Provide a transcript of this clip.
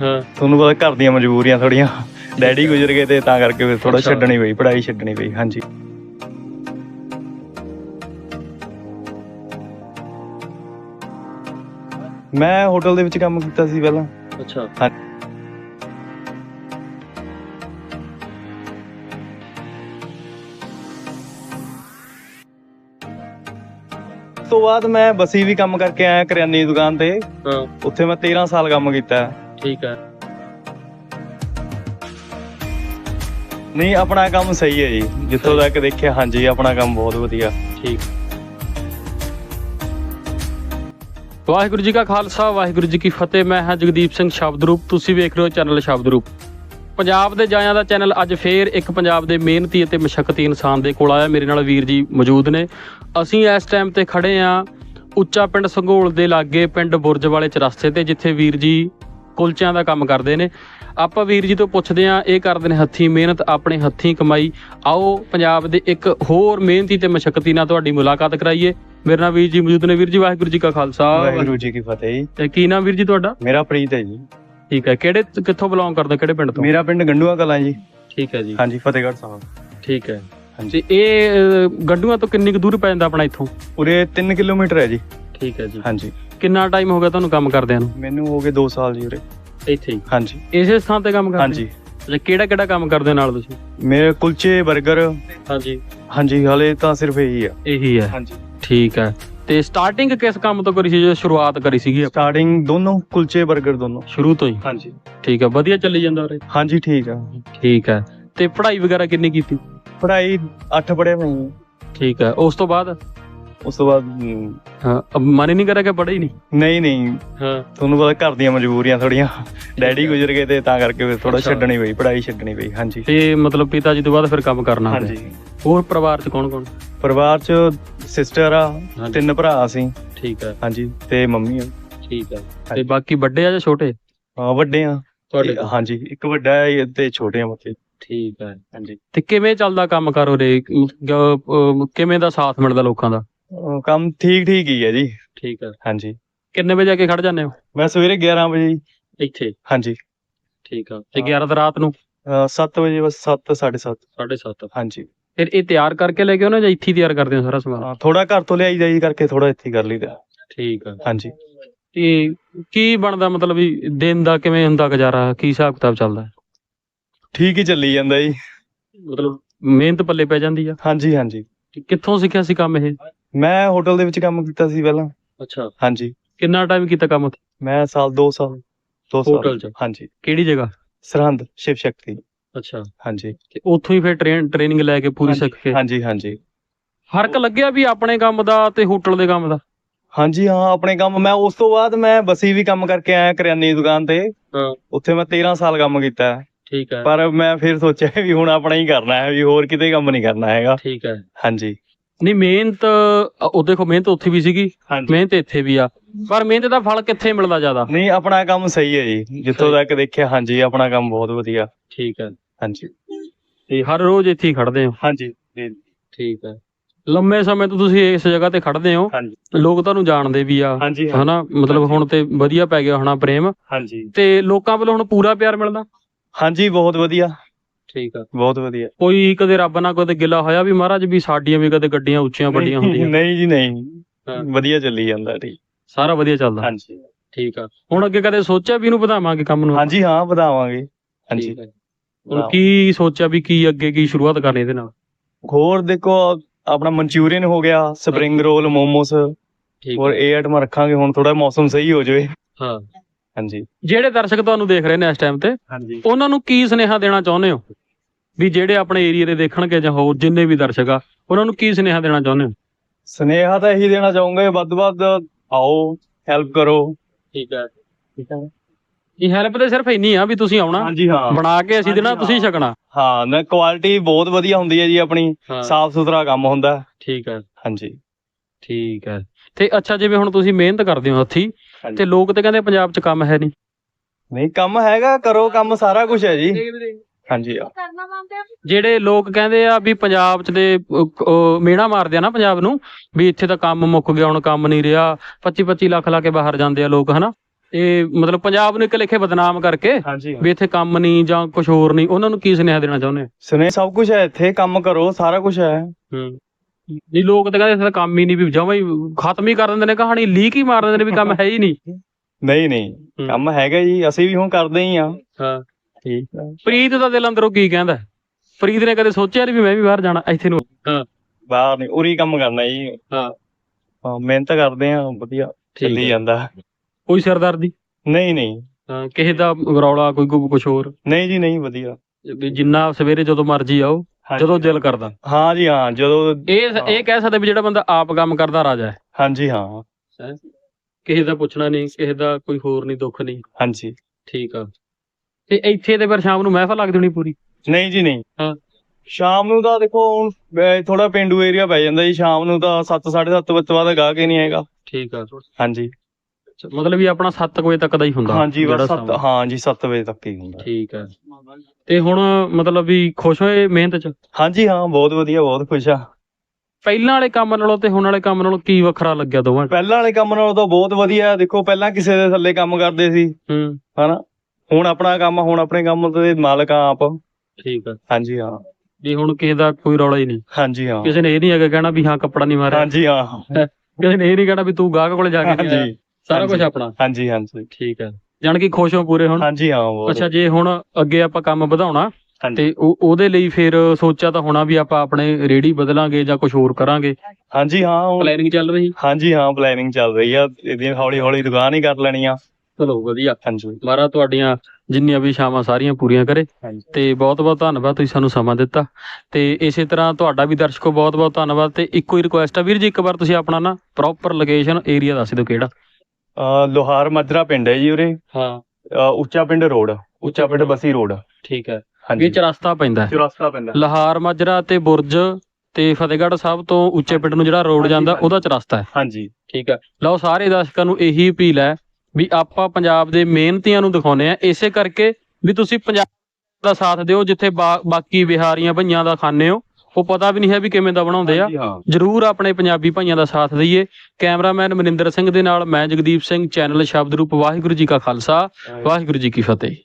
ਹਾਂ। ਤੁਹਾਨੂੰ ਪਤਾ ਘਰ ਦੀਆਂ ਮਜਬੂਰੀਆਂ ਥੋੜੀਆਂ। ਡੈਡੀ ਗੁਜ਼ਰ ਗਏ ਤੇ ਤਾਂ ਕਰਕੇ ਫਿਰ ਥੋੜਾ ਅੱਛਾ। ਛੱਡਣੀ ਪਈ ਪੜ੍ਹਾਈ ਛੱਡਣੀ ਪਈ ਹਾਂਜੀ। ਮੈਂ ਹੋਟਲ ਦੇ ਵਿੱਚ ਕੰਮ ਕੀਤਾ ਸੀ ਪਹਿਲਾਂ। ਅੱਛਾ। ਉਸ ਤੋਂ ਬਾਅਦ ਮੈਂ ਬਸੀ ਵੀ ਕੰਮ ਕਰਕੇ ਆਇਆ ਕਰਿਆਨੇ ਦੀ ਦੁਕਾਨ ਤੇ। ਹਾਂ। ਉੱਥੇ ਮੈਂ 13 ਸਾਲ ਕੰਮ ਕੀਤਾ। ਠੀਕ ਹੈ। ਨਹੀਂ ਆਪਣਾ ਕੰਮ ਸਹੀ ਹੈ ਜੀ। ਜਿੱਥੋਂ ਤੱਕ ਦੇਖਿਆ ਹਾਂਜੀ ਆਪਣਾ ਕੰਮ ਬਹੁਤ ਵਧੀਆ। ਠੀਕ। ਵਾਹਿਗੁਰੂ ਜੀ ਕਾ ਖਾਲਸਾ ਵਾਹਿਗੁਰੂ ਜੀ ਕੀ ਫਤਿਹ। ਮੈਂ ਹਾਂ ਜਗਦੀਪ ਸਿੰਘ ਸ਼ਬਦਰੂਪ। ਤੁਸੀਂ ਵੇਖ ਰਹੇ ਹੋ ਚੈਨਲ ਸ਼ਬਦਰੂਪ। ਪੰਜਾਬ ਦੇ ਜਾਇਆਂ ਦਾ ਚੈਨਲ ਅੱਜ ਫੇਰ ਇੱਕ ਪੰਜਾਬ ਦੇ ਮਿਹਨਤੀ ਅਤੇ ਮਸ਼ੱਕਤੀ ਇਨਸਾਨ ਦੇ ਕੋਲ ਆਇਆ। ਮੇਰੇ ਨਾਲ ਵੀਰ ਜੀ ਮੌਜੂਦ ਨੇ। ਅਸੀਂ ਇਸ ਟਾਈਮ ਤੇ ਖੜੇ ਆ ਉੱਚਾ ਪਿੰਡ ਸੰਘੋਲ ਦੇ ਲਾਗੇ ਪਿੰਡ ਬੁਰਜ ਵਾਲੇ ਚਰਸਤੇ ਤੇ ਜਿੱਥੇ ਵੀਰ ਜੀ ਕੁਲਚਿਆਂ ਦਾ ਕੰਮ ਕਰਦੇ ਨੇ। ਆਪਾਂ ਵੀਰ ਜੀ ਤੋਂ ਪੁੱਛਦੇ ਆ ਇਹ ਕਰਦੇ ਨੇ ਹੱਥੀਂ ਮਿਹਨਤ ਆਪਣੇ ਹੱਥੀਂ ਕਮਾਈ। ਆਓ ਪੰਜਾਬ ਦੇ ਇੱਕ ਹੋਰ ਮਿਹਨਤੀ ਤੇ ਮਸ਼ੱਕਤੀ ਨਾਲ ਤੁਹਾਡੀ ਮੁਲਾਕਾਤ ਕਰਾਈਏ। ਮੇਰੇ ਨਾਲ ਵੀਰ ਜੀ ਮੌਜੂਦ ਨੇ। ਵੀਰ ਜੀ ਵਾਹਿਗੁਰੂ ਜੀ ਕਾ ਖਾਲਸਾ। ਵਾਹਿਗੁਰੂ ਜੀ ਕੀ ਫਤਿਹ ਜੀ। ਤੇ ਕੀ ਨਾਮ ਵੀਰ ਜੀ ਤੁਹਾਡਾ? ਮੇਰਾ ਪ੍ਰੀਤ ਹੈ ਜੀ। ਠੀਕ ਹੈ। ਕਿਹੜੇ ਕਿੱਥੋਂ ਬਿਲੋਂਗ ਕਰਦੇ? ਕਿਹੜੇ ਪਿੰਡ ਤੋਂ? ਮੇਰਾ ਪਿੰਡ ਗੰਡੂਆ ਕਲਾਂ ਜੀ। ਠੀਕ ਹੈ ਜੀ। ਹਾਂਜੀ ਫਤਿਹਗੜ੍ਹ ਸਾਹਿਬ। ਠੀਕ ਹੈ। ਹਾਂਜੀ। ਤੇ ਇਹ ਗੱਡੂਆਂ ਤੋਂ ਕਿੰਨੀ ਕੁ ਦੂਰ ਪੈ ਜਾਂਦਾ ਆਪਣਾ ਇੱਥੋਂ? ਉਰੇ 3 ਕਿਲੋਮੀਟਰ ਹੈ ਜੀ। ਠੀਕ ਹੈ ਜੀ। ਹਾਂਜੀ। ਕਿੰਨਾ ਟਾਈਮ ਹੋ ਗਿਆ ਤੁਹਾਨੂੰ ਕੰਮ ਕਰਦਿਆਂ ਨੂੰ? ਮੈਨੂੰ ਹੋ ਗਏ 2 ਸਾਲ ਜੀ ਉਰੇ। ਇੱਥੇ ਹੀ? ਹਾਂਜੀ। ਇਸੇ ਸਥਾਨ ਤੇ ਕੰਮ ਕਰਦੇ? ਹਾਂਜੀ। ਅੱਛਾ ਕਿਹੜਾ ਕਿਹੜਾ ਕੰਮ ਕਰਦੇ ਹੋ ਨਾਲ ਤੁਸੀਂ? ਮੇਰੇ ਕੁਲਚੇ 버ਗਰ ਹਾਂਜੀ। ਹਾਂਜੀ ਹਾਲੇ ਤਾਂ ਸਿਰਫ ਇਹੀ ਆ। ਇਹੀ ਹੈ ਹਾਂਜੀ। ਠੀਕ ਹੈ ਤੇ ਸਟਾਰਟਿੰਗ ਕਿਸ ਕੰਮ ਤੋਂ ਕਰੀ ਸੀ ਜਦੋਂ ਸ਼ੁਰੂਆਤ ਕਰੀ ਸੀਗੀ ਆਪਾਂ? ਸਟਾਰਟਿੰਗ ਦੋਨੋਂ ਕੁਲਚੇ 버ਗਰ ਦੋਨੋਂ। ਸ਼ੁਰੂ ਤੋਂ ਹੀ? ਹਾਂਜੀ। ਠੀਕ ਹੈ ਵਧੀਆ ਚੱਲੀ ਜਾਂਦਾ ਉਰੇ? ਹਾਂਜੀ ਠੀਕ ਆ। ਠੀਕ ਹੈ ਤੇ ਪੜ੍ਹਾਈ ਵਗੈਰਾ ਕਿੰਨੀ ਕੀਤੀ? ਪੜ੍ਹਾਈ 8 ਪੜ੍ਹੇ ਮੈਂ ਜੀ। ਠੀਕ ਹੈ ਉਸ ਤੋਂ ਬਾਅਦ? ਉਸ ਤੋਂ ਬਾਅਦ ਹਾਂ। ਅਬ ਮਨ ਹੀ ਨਹੀਂ ਕਰਿਆ ਕਿ ਪੜ੍ਹੇ ਹੀ ਨਹੀਂ? ਨਹੀਂ ਨਹੀਂ। ਹਾਂ। ਤੁਹਾਨੂੰ ਪਤਾ ਘਰ ਦੀਆਂ ਮਜਬੂਰੀਆਂ ਥੋੜੀਆਂ। ਡੈਡੀ ਗੁਜ਼ਰ ਗਏ ਤੇ ਤਾਂ ਕਰਕੇ ਫਿਰ ਥੋੜਾ। ਛੱਡਣੀ ਪਈ ਪੜ੍ਹਾਈ ਛੱਡਣੀ ਪਈ ਹਾਂਜੀ। ਤੇ ਮਤਲਬ ਪਿਤਾ ਜੀ ਤੋਂ ਬਾਅਦ ਫਿਰ ਕੰਮ ਕਰਨਾ। ਹਾਂਜੀ। ਹੋਰ ਪਰਿਵਾਰ ਚ ਕੌਣ ਕੌਣ ਪਰਿਵਾਰ ਚ ਸਿਸਟਰ ਆ। ਤਿੰਨ ਭਰਾ ਅਸੀਂ। ਠੀਕ ਹੈ ਹਾਂਜੀ ਤੇ ਮੰਮੀ ਆ। ਠੀਕ ਹੈ ਤੇ। ਬਾਕੀ ਵੱਡੇ ਆ ਜਾਂ ਛੋਟੇ? ਹਾਂ, ਵੱਡੇ ਆ। ਤੁਹਾਡੇ ਹਾਂਜੀ ਇੱਕ ਵੱਡਾ ਹੈ ਤੇ ਛੋਟੇ ਆ ਮੱਥੇ। ਠੀਕ ਹੈ ਹਾਂਜੀ। ਤੇ ਕਿਵੇਂ ਚੱਲਦਾ ਕੰਮ ਕਰੋ ਰੇ ਕਿਵੇਂ ਦਾ ਸਾਥ ਮਿਲਦਾ ਲੋਕਾਂ ਦਾ? ਅਹ ਕੰਮ ਠੀਕ ਠੀਕ ਹੀ ਹੈ ਜੀ। ਠੀਕ ਹੈ। ਹਾਂਜੀ। ਕਿੰਨੇ ਵਜੇ ਆ ਕੇ ਖੜ ਜਾਂਦੇ ਹੋ? ਮੈਂ ਸਵੇਰੇ 11 ਵਜੇ ਜੀ, ਇੱਥੇ? ਹਾਂਜੀ। ਠੀਕ ਆ। ਤੇ ਹਾਂ। 11 ਤਾਂ ਰਾਤ ਨੂੰ? 7 ਵਜੇ ਬਸ 7 7:30 7:30 ਹਾਂਜੀ। ਫਿਰ ਇਹ ਤਿਆਰ ਕਰਕੇ ਲੈ ਕੇ ਆਉਣਾ ਜਾਂ ਇੱਥੇ ਹੀ ਤਿਆਰ ਕਰਦੇ ਹੋ ਸਾਰਾ ਸਮਾਨ? ਹਾਂ, ਥੋੜਾ ਘਰ ਤੋਂ ਲਿਆਈ ਜਾਈ ਕਰਕੇ ਥੋੜਾ ਇੱਥੇ ਹੀ ਕਰ ਲਈਦਾ। ਠੀਕ ਆ। ਹਾਂਜੀ। ਤੇ ਕੀ ਬਣਦਾ ਮਤਲਬ ਵੀ ਦਿਨ ਦਾ ਕਿਵੇਂ ਹੁੰਦਾ ਗੁਜ਼ਾਰਾ? ਕੀ ਹਿਸਾਬ ਕਿਤਾਬ ਚੱਲਦਾ? ਹੈ? ਠੀਕ ਹੀ ਚੱਲੀ ਜਾਂਦਾ ਜੀ। ਮਤਲਬ ਮਿਹਨਤ ਪੱਲੇ ਪੈ ਜਾਂਦੀ ਆ? ਹਾਂਜੀ ਹਾਂਜੀ। ਕਿੱਥੋਂ ਸਿੱਖਿਆ ਸੀ ਕੰਮ ਇਹ? ਮੈਂ ਹੋਟਲ ਦੇ ਵਿੱਚ ਕੰਮ ਕੀਤਾ ਸੀ ਪਹਿਲਾਂ। ਅੱਛਾ। ਹਾਂਜੀ। ਕਿੰਨਾ ਟਾਈਮ ਕੀਤਾ ਕੰਮ ਉੱਥੇ? ਮੈਂ ਸਾਲ 2 ਸਾਲ 2 ਸਾਲ। ਹੋਟਲ 'ਚ? ਹਾਂਜੀ। ਕਿਹੜੀ ਜਗ੍ਹਾ? ਸਰਹੰਦ ਸ਼ਿਵ ਸ਼ਕਤੀ। ਅੱਛਾ। ਹਾਂਜੀ। ਤੇ ਉੱਥੋਂ ਹੀ ਫਿਰ ਟ੍ਰੇਨ ਟ੍ਰੇਨਿੰਗ ਲੈ ਕੇ ਪੂਰੀ ਸਿੱਖ ਕੇ? ਹਾਂਜੀ ਹਾਂਜੀ। ਫ਼ਰਕ ਲੱਗਿਆ ਵੀ ਆਪਣੇ ਕੰਮ ਦਾ ਤੇ ਹੋਟਲ ਦੇ ਕੰਮ ਦਾ? ਹਾਂਜੀ ਹਾਂ ਆਪਣੇ ਕੰਮ। ਮੈਂ ਉਸ ਤੋਂ ਬਾਅਦ ਮੈਂ ਬਸੀ ਵੀ ਕੰਮ ਕਰਕੇ ਆਇਆ ਕਰਿਆਨੇ ਦੀ ਦੁਕਾਨ ਤੇ। ਹਾਂ। ਉੱਥੇ ਮੈਂ 13 ਸਾਲ ਕੰਮ ਕੀਤਾ। ਹੈ। ਠੀਕ ਹੈ। ਪਰ ਮੈਂ ਫਿਰ ਸੋਚਿਆ ਵੀ ਹੁਣ ਆਪਣਾ ਹੀ ਕਰਨਾ ਹੈ ਵੀ ਹੋਰ ਕਿਤੇ ਕੰਮ ਨਹੀਂ ਕਰਨਾ ਹੈਗਾ। ਠੀਕ ਹੈ। ਹਾਂਜੀ। ਨਹੀਂ ਮਿਹਨਤ ਉਹ ਦੇਖੋ ਮਿਹਨਤ ਉੱਥੇ ਵੀ ਸੀਗੀ ਮਿਹਨਤ ਇੱਥੇ ਵੀ ਆ। ਪਰ ਮਿਹਨਤ ਦਾ ਫਲ ਕਿੱਥੇ ਮਿਲਦਾ ਜ਼ਿਆਦਾ? ਨਹੀਂ ਆਪਣਾ ਕੰਮ ਸਹੀ ਹੈ ਜੀ। ਜਿੱਥੋਂ ਤੱਕ ਦੇਖਿਆ ਹਾਂਜੀ ਆਪਣਾ ਕੰਮ ਬਹੁਤ ਵਧੀਆ। ਠੀਕ ਹੈ। ਹਾਂਜੀ। ਤੇ ਹਰ ਰੋਜ਼ ਇੱਥੇ ਹੀ ਖੜਦੇ ਹੋ? ਹਾਂਜੀ ਠੀਕ ਹੈ। ਲੰਮੇ ਸਮੇਂ ਤੋਂ ਤੁਸੀਂ ਇਸ ਜਗ੍ਹਾ ਤੇ ਖੜਦੇ ਹੋ। ਲੋਕ ਤੁਹਾਨੂੰ ਜਾਣਦੇ ਵੀ ਆ। ਹਨਾ? ਮਤਲਬ ਹੁਣ ਤੇ ਵਧੀਆ ਪੈ ਗਿਆ ਹੋਣਾ ਪ੍ਰੇਮ। ਹਾਂਜੀ। ਤੇ ਲੋਕਾਂ ਵੱਲੋਂ ਹੁਣ ਪੂਰਾ ਪਿਆਰ ਮਿਲਦਾ? ਹਾਂਜੀ ਬਹੁਤ ਵਧੀਆ। ਠੀਕ ਆ। ਬਹੁਤ ਵਧੀਆ। ਕੋਈ ਕਦੇ ਰੱਬ ਨਾਲ ਕਦੇ ਗਿਲਾ ਹੋਇਆ ਵੀ ਮਹਾਰਾਜ ਵੀ ਸਾਡੀਆਂ ਵੀ ਕਦੇ ਗੱਡੀਆਂ ਉੱਚੀਆਂ ਵੱਡੀਆਂ ਹੁੰਦੀਆਂ? ਨਹੀਂ ਜੀ ਨਹੀਂ। ਵਧੀਆ ਚੱਲੀ ਜਾਂਦਾ ਠੀਕ ਸਾਰਾ ਵਧੀਆ ਚੱਲਦਾ। ਹਾਂਜੀ। ਠੀਕ ਆ। ਹੁਣ ਅੱਗੇ ਕਦੇ ਸੋਚਿਆ ਵੀ ਇਹਨੂੰ ਵਧਾਵਾਂਗੇ ਕੰਮ ਨੂੰ? ਹਾਂਜੀ ਹਾਂ ਵਧਾਵਾਂਗੇ। ਹਾਂਜੀ। ਹੁਣ ਕੀ ਸੋਚਿਆ ਵੀ ਕੀ ਅੱਗੇ ਕੀ ਸ਼ੁਰੂਆਤ ਕਰਨੀ ਇਹਦੇ ਨਾਲ? ਹੋਰ ਦੇਖੋ ਆਪਣਾ ਮਨਚੂਰੀਅਨ ਹੋ ਗਿਆ ਸਪਰਿੰਗ ਰੋਲ ਮੋਮੋਸ। ਠੀਕ ਹੋਰ ਇਹ ਆਈਟਮ ਰੱਖਾਂਗੇ ਹੁਣ ਥੋੜਾ ਮੌਸਮ ਸਹੀ ਹੋ ਜਾਵੇ। ਹਾਂ। ਹਾਂਜੀ। ਜਿਹੜੇ ਦਰਸ਼ਕ ਤੁਹਾਨੂੰ ਦੇਖ ਰਹੇ ਨੇ ਇਸ ਟਾਈਮ ਤੇ ਹਾਂਜੀ। ਉਹਨਾਂ ਨੂੰ ਕੀ ਸੁਨੇਹਾ ਦੇਣਾ ਚਾਹੁੰਦੇ ਹੋ? ਵੀ ਜਿਹੜੇ ਆਪਣੇ ਏਰੀਆ ਦੇ ਦੇਖਣਗੇ ਜਾਂ ਹੋਰ ਜਿੰਨੇ ਵੀ ਦਰਸ਼ਕ ਆ ਉਹਨਾਂ ਨੂੰ ਕੀ ਸੁਨੇਹਾ ਦੇਣਾ ਚਾਹੁੰਦੇ ਹੋ? ਸਨੇਹਾ ਤਾਂ ਇਹੀ ਦੇਣਾ ਚਾਹੂੰਗਾ ਵੱਧ ਵੱਧ ਆਓ ਹੈਲਪ ਕਰੋ। ਠੀਕ ਹੈ। ਠੀਕ ਹੈ। ਇਹ ਹੈਲਪ ਤੇ ਸਿਰਫ ਇੰਨੀ ਆ ਵੀ ਤੁਸੀਂ ਆਉਣਾ। ਹਾਂਜੀ ਹਾਂ। ਬਣਾ ਕੇ ਅਸੀਂ ਦੇਣਾ ਤੁਸੀਂ। ਛਕਣਾ। ਹਾਂ ਨਾ ਕੁਆਲਿਟੀ ਬਹੁਤ ਵਧੀਆ ਹੁੰਦੀ ਹੈ ਜੀ ਆਪਣੀ। ਸਾਫ਼ ਸੁਥਰਾ ਕੰਮ ਹੁੰਦਾ। ਠੀਕ ਹੈ। ਹਾਂਜੀ। ਠੀਕ ਹੈ। ਤੇ ਅੱਛਾ ਜਿਵੇਂ ਹੁਣ ਤੁਸੀਂ ਮਿਹਨਤ ਕਰਦੇ ਹੋ ਹੱਥੀ। ਤੇ ਲੋਕ ਤੇ ਕਹਿੰਦੇ ਪੰਜਾਬ 'ਚ ਕੰਮ ਹੈ ਨਹੀਂ। ਨਹੀਂ ਕੰਮ ਹੈਗਾ ਕਰੋ ਕੰਮ ਸਾਰਾ ਕੁਝ ਹੈ ਜੀ। ਹਾਂਜੀ ਜਿਹੜੇ ਲੋਕ ਕਹਿੰਦੇ ਆ ਵੀ ਪੰਜਾਬ 'ਚ ਦੇ ਮੇਣਾ ਮਾਰਦੇ ਆ ਨਾ ਪੰਜਾਬ ਨੂੰ ਵੀ ਇੱਥੇ ਤਾਂ ਕੰਮ ਮੁੱਕ ਗਿਆ ਹੁਣ ਕੰਮ ਨਹੀਂ ਰਿਹਾ 25 25 ਲੱਖ ਲਾ ਕੇ ਬਾਹਰ ਜਾਂਦੇ ਆ ਲੋਕ ਹਨਾ? ਇਹ ਮਤਲਬ ਪੰਜਾਬ ਨੂੰ ਇੱਕ ਲੇਖੇ ਬਦਨਾਮ ਕਰਕੇ ਵੀ ਇੱਥੇ ਕੰਮ ਨਹੀਂ ਜਾਂ ਕੁਝ ਹੋਰ ਨਹੀਂ ਉਹਨਾਂ ਨੂੰ ਕੀ ਸੁਨੇਹਾ ਦੇਣਾ ਚਾਹੁੰਦੇ ਆ? ਸੁਨੇ ਸਭ ਕੁਝ ਹੈ ਇੱਥੇ ਕੰਮ ਕਰੋ ਸਾਰਾ ਕੁਝ ਹੈ। ਹੂੰ। ਨਹੀਂ ਲੋਕ ਤਾਂ ਕਹਿੰਦੇ ਤਾਂ ਕੰਮ ਹੀ ਨਹੀਂ ਵੀ ਜਮਾਂ ਹੀ ਖਤਮ ਹੀ ਕਰ ਦਿੰਦੇ ਨੇ ਕਹਾਣੀ ਲੀਕ ਹੀ ਮਾਰ ਦਿੰਦੇ ਨੇ ਵੀ ਕੰਮ ਹੈ ਹੀ ਨਹੀਂ। ਨਹੀਂ ਨਹੀਂ। ਕੰਮ ਹੈਗਾ ਜੀ ਅਸੀਂ ਵੀ ਹੁਣ ਕਰਦੇ ਹੀ ਆ। ਹਾਂ। ਠੀਕ ਹੈ ਪ੍ਰੀਤ ਦਾ ਦਿਲ ਅੰਦਰੋਂ ਕੀ ਕਹਿੰਦਾ? ਪ੍ਰੀਤ ਨੇ ਕਦੇ ਸੋਚਿਆ ਨਹੀਂ ਵੀ ਮੈਂ ਵੀ ਬਾਹਰ ਜਾਣਾ ਇੱਥੇ ਨੂੰ? ਹਾਂ। ਬਾਹਰ ਨਹੀਂ ਉਰੀ ਕੰਮ ਕਰਨਾ ਜੀ। ਹਾਂ। ਹਾਂ ਮਿਹਨਤ ਕਰਦੇ ਆ ਵਧੀਆ ਚੱਲੀ। ਜਾਂਦਾ। ਕੋਈ ਸਿਰਦਰਦੀ? ਨਹੀਂ ਨਹੀਂ। ਹਾਂ ਕਿਸੇ ਦਾ ਰੌਲਾ ਕੋਈ ਕੁਝ ਹੋਰ? ਨਹੀਂ ਜੀ ਨਹੀਂ ਵਧੀਆ। ਵੀ ਜਿੰਨਾ ਸਵੇਰੇ ਜਦੋਂ ਮਰਜ਼ੀ ਆਓ। ਹਾਂਜੀ। ਜਦੋਂ ਦਿਲ ਕਰਦਾ। ਹਾਂ ਜੀ ਹਾਂ ਜਦੋਂ ਇਹ ਇਹ ਕਹਿ ਸਕਦੇ ਵੀ ਜਿਹੜਾ ਬੰਦਾ ਆਪ ਕੰਮ ਕਰਦਾ ਰਾਜਾ ਹੈ। ਹਾਂਜੀ ਹਾਂ। ਕਿਸੇ ਦਾ ਪੁੱਛਣਾ ਨਹੀਂ ਕਿਸੇ ਦਾ ਕੋਈ ਹੋਰ ਨਹੀਂ ਦੁੱਖ ਨਹੀਂ। ਹਾਂਜੀ। ਠੀਕ ਆ। ਤੇ ਇੱਥੇ ਤੇ ਫਿਰ ਸ਼ਾਮ ਨੂੰ ਮਹਿਫਲ ਲੱਗਦੀ ਹੋਣੀ ਪੂਰੀ? ਨਹੀਂ ਜੀ ਨਹੀਂ। ਹਾਂ। ਸ਼ਾਮ ਨੂੰ ਤਾਂ ਦੇਖੋ ਹੁਣ ਥੋੜਾ ਪਿੰਡੂ ਏਰੀਆ ਪੈ ਜਾਂਦਾ ਜੀ। ਸ਼ਾਮ ਨੂੰ ਤਾਂ 7 7:30 ਵਜੇ ਤੋਂ ਬਾਅਦ ਗਾ ਕੇ ਨਹੀਂ ਆਏਗਾ ਠੀਕ ਆ। ਹਾਂਜੀ। ਮਤਲਬ ਵੀ ਆਪਣਾ 7 ਵਜੇ ਤੱਕ ਦਾ ਹੀ ਹੁੰਦਾ ਹਾਂਜੀ ਜਿਹੜਾ ਬਸ ਸੱਤ ਸਮਾਂ। ਹਾਂ ਜੀ 7 ਵਜੇ ਤੱਕ ਹੀ ਹੁੰਦਾ। ਠੀਕ ਆ ਤੇ ਹੁਣ ਮਤਲਬ ਵੀ ਖੁਸ਼ ਹੋਏ ਮਿਹਨਤ ਚ? ਹਾਂਜੀ ਹਾਂ ਬਹੁਤ ਵਧੀਆ ਬਹੁਤ ਖੁਸ਼ ਆ। ਪਹਿਲਾਂ ਵਾਲੇ ਕੰਮ ਨਾਲੋਂ ਤੇ ਹੁਣ ਵਾਲੇ ਕੰਮ ਨਾਲੋਂ ਕੀ ਵੱਖਰਾ ਲੱਗਿਆ ਦੋਵਾਂ 'ਚ? ਪਹਿਲਾਂ ਵਾਲੇ ਕੰਮ ਨਾਲੋਂ ਤਾਂ ਬਹੁਤ ਵਧੀਆ ਦੇਖੋ ਪਹਿਲਾਂ ਕਿਸੇ ਦੇ ਥੱਲੇ ਕੰਮ ਕਰਦੇ ਸੀ। ਹੂੰ। ਹਨਾ? ਹੁਣ ਆਪਣਾ ਕੰਮ ਹੁਣ ਆਪਣੇ ਕੰਮ ਦੇ ਮਾਲਕ ਆ ਆਪ। ਠੀਕ ਆ। ਹਾਂਜੀ ਹਾਂ। ਵੀ ਹੁਣ ਕਿਸੇ ਦਾ ਕੋਈ ਰੌਲਾ ਹੀ ਨਹੀਂ। ਹਾਂਜੀ ਹਾਂ। ਕਿਸੇ ਨੇ ਇਹ ਨਹੀਂ ਹੈਗਾ ਕਹਿਣਾ ਵੀ ਹਾਂ ਕੱਪੜਾ ਨਹੀਂ ਮਾਰਿਆ। ਹਾਂਜੀ ਹਾਂ। ਕਿਸੇ ਨੇ ਇਹ ਨਹੀਂ ਕਹਿਣਾ ਵੀ ਤੂੰ ਗਾਹਕ ਕੋਲੇ ਜਾ ਕੇ ਨਹੀਂ ਆਇਆ ਹਾਂਜੀ ਸਾਰਾ ਕੁਝ। ਆਪਣਾ? ਹਾਂਜੀ ਹਾਂਜੀ। ਠੀਕ ਹੈ ਜਾਣ ਕਿ ਖੁਸ਼ ਹੋ ਪੂਰੇ ਹੁਣ? ਹਾਂਜੀ ਹਾਂ ਬਹੁਤ ਅੱਛਾ ਜੇ ਹੁਣ ਅੱਗੇ ਆਪਾਂ ਕੰਮ ਵਧਾਉਣਾ ਤੇ ਉਹ ਉਹਦੇ ਲਈ ਫਿਰ ਸੋਚਿਆ ਤਾਂ ਹੋਣਾ ਵੀ ਆਪਾਂ ਆਪਣੇ ਰੇੜੀ ਬਦਲਾਂਗੇ ਜਾਂ ਕੁਝ ਹੋਰ ਕਰਾਂਗੇ। ਹਾਂਜੀ ਹਾਂ ਪਲੈਨਿੰਗ ਚੱਲ ਰਹੀ? ਹਾਂਜੀ ਹਾਂ ਪਲੈਨਿੰਗ ਚੱਲ ਰਹੀ ਆ। ਇਹਦੀ ਹੌਲੀ ਹੌਲੀ ਦੁਕਾਨ ਹੀ ਕਰ ਲੈਣੀ ਆ। ਚਲੋ ਵਧੀਆ। ਹਾਂਜੀ। ਮਹਾਰਾਜ ਤੁਹਾਡੀਆਂ ਜਿੰਨੀਆਂ ਵੀ ਸ਼ਾਮਾਂ ਸਾਰੀਆਂ ਪੂਰੀਆਂ ਕਰੇ। ਤੇ ਬਹੁਤ ਬਹੁਤ ਧੰਨਵਾਦ ਤੁਸੀਂ ਸਾਨੂੰ ਸਮਾਂ ਦਿੱਤਾ। ਤੇ ਇਸੇ ਤਰ੍ਹਾਂ ਤੁਹਾਡਾ ਵੀ ਦਰਸ਼ਕੋ ਬਹੁਤ ਬਹੁਤ ਧੰਨਵਾਦ। ਤੇ ਇੱਕੋ ਹੀ ਰਿਕੁਐਸਟ ਆ ਵੀਰ ਜੀ ਇੱਕ ਵਾਰ ਤੁਸੀਂ ਆਪਣਾ ਨਾ ਪ੍ਰੋਪਰ ਲੋਕੇਸ਼ਨ ਏਰੀਆ ਦੱਸ ਦਿਓ ਕਿਹੜਾ। ਅਹ ਲੋਹਾਰ ਮਜਰਾ ਪਿੰਡ ਹੈ ਜੀ ਉਰੇ। ਹਾਂ। ਅਹ ਉੱਚਾ ਪਿੰਡ ਰੋਡ। ਉੱਚਾ ਪਿੰਡ ਬਸੀ ਰੋਡ। ਠੀਕ ਹੈ। ਹਾਂਜੀ। ਇਹ ਚਰਸਤਾ ਪੈਂਦਾ ਹੈ। ਚੁਰਸਤਾ ਪਿੰਡ ਲਹਾਰ ਮਾਜਰਾ ਤੇ ਬੁਰਜ ਤੇ ਫਤਿਹਗੜ੍ਹ ਸਾਹਿਬ ਤੋਂ ਉੱਚੇ ਪਿੰਡ ਨੂੰ ਜਿਹੜਾ ਰੋਡ ਹਾਂਜੀ, ਜਾਂਦਾ ਹਾਂਜੀ। ਉਹਦਾ ਚਰਸਤਾ ਹੈ। ਹਾਂਜੀ। ਠੀਕ ਹੈ। ਲਓ ਸਾਰੇ ਦਰਸ਼ਕਾਂ ਨੂੰ ਇਹੀ ਅਪੀਲ ਹੈ ਵੀ ਆਪਾਂ ਪੰਜਾਬ ਦੇ ਮਿਹਨਤੀਆਂ ਨੂੰ ਦਿਖਾਉਨੇ ਆ ਇਸੇ ਕਰਕੇ ਵੀ ਤੁਸੀਂ ਪੰਜਾਬ ਦਾ ਸਾਥ ਦਿਓ ਜਿੱਥੇ ਬਾ- ਬਾਕੀ ਬਿਹਾਰੀਆਂ ਭਈਆਂ ਦਾ ਖਾਣੇ ਹੋ। ਉਹ ਪਤਾ ਵੀ ਨਹੀਂ ਹੈ ਵੀ ਕਿਵੇਂ ਦਾ ਬਣਾਉਂਦੇ ਆ। ਹਾਂ। ਜਰੂਰ ਆਪਣੇ ਪੰਜਾਬੀ ਭਾਈਆਂ ਦਾ ਸਾਥ ਦਈਏ। ਕੈਮਰਾਮੈਨ ਮਨਿੰਦਰ ਸਿੰਘ ਦੇ ਨਾਲ ਮੈਂ ਜਗਦੀਪ ਸਿੰਘ ਚੈਨਲ ਸ਼ਬਦ ਰੂਪ ਵਾਹਿਗੁਰੂ ਜੀ ਕਾ ਖਾਲਸਾ ਵਾਹਿਗੁਰੂ ਜੀ ਕੀ ਫਤਿਹ।